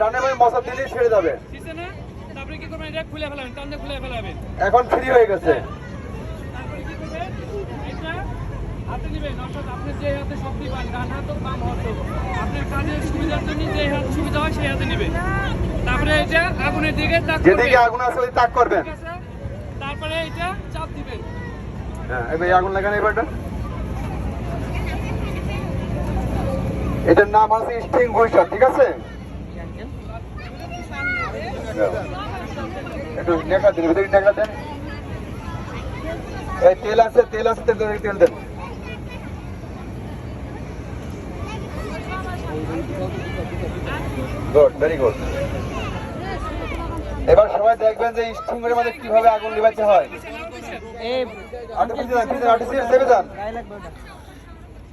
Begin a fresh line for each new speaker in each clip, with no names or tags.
ডানে ভাই মশা দিলেই ছেড়ে যাবে।
তারপরে কি করবেন? এটা খুলে ফেলাবেন টান খুলে ফেলাবেন।
এখন ফ্রি হয়ে গেছে।
তারপরে কি করবেন? এটা হাতে নেবেন। অর্থাৎ আপনি যে হাতে শক্তি পান ডান হাত হোক বাম হাত হোক আপনার কাজের সুবিধার জন্য যে হাত সুবিধা হয় সেই হাতে নেবেন। তারপরে এটা আগুনের দিকে তাক
যেদিকে আগুন আছে ওই তাক করবেন।
ঠিক আছে? তারপরে এটা চাপ দিবেন।
হ্যাঁ এবার আগুন লাগান এবারটা এটার নাম আছে স্টিং ঠিক আছে? একটু তেল আছে তেল আছে, তেল তেল দেন। গুড ভেরি গুড এবার সবাই দেখবেন যে স্টিং এর মধ্যে কীভাবে আগুন লিভাইতে হয়।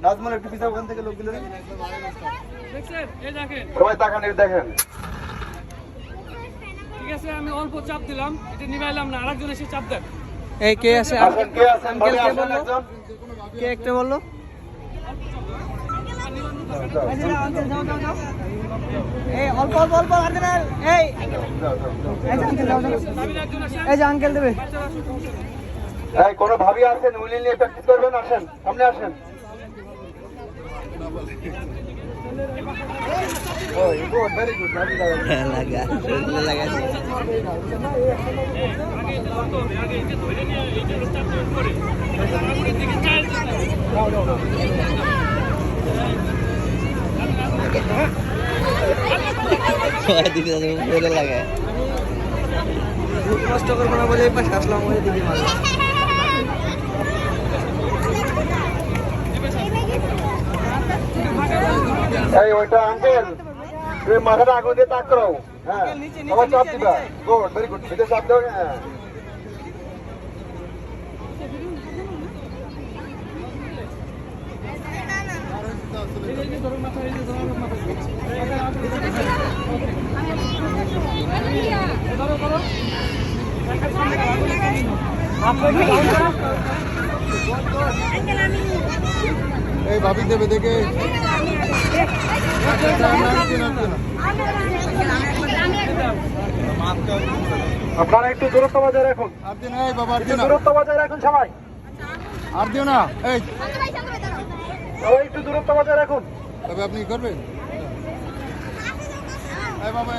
নাজমুল, একটু পিছা ওখান থেকে লোকগুলো সবাই তাকান দেখেন।
ঠিক আছে আমি অল্প চাপ দিলাম এটা নিভাইলাম না আরেকজন এসে চাপ দেন।
এই কে আছে?
আসেন কে
বলল?
একজন।
কে একটা বলল? এই অল্প অল্প এই।
আসেন
যে আঙ্কেল দেবে।
আসুন।
এই কোনো ভাবি আছেন উইলি নিয়ে প্র্যাকটিস করবেন আসেন সামনে আসেন।
দিকে
লাগায় কষ্ট করব না বলে এই পাশে আসলাম ওই মারলাম
এই ওইটা আঙ্কেল তুমি মাথাটা আগুন দিয়ে তাক করো। হ্যাঁ আবার চাপ দিবা। গুড ভেরি গুড ভিতরে চাপ দাও হ্যাঁ।
এই
ভাবি দেবে দেখে। আপনারা একটু দূরত্ব বজায় রাখুন।
আর দিন এই বাবা
একটু দূরত্ব বজায় রাখুন সবাই।
আর দিও না এই।
সবাই একটু দূরত্ব বজায় রাখুন।
তবে আপনি কি করবেন? বাবা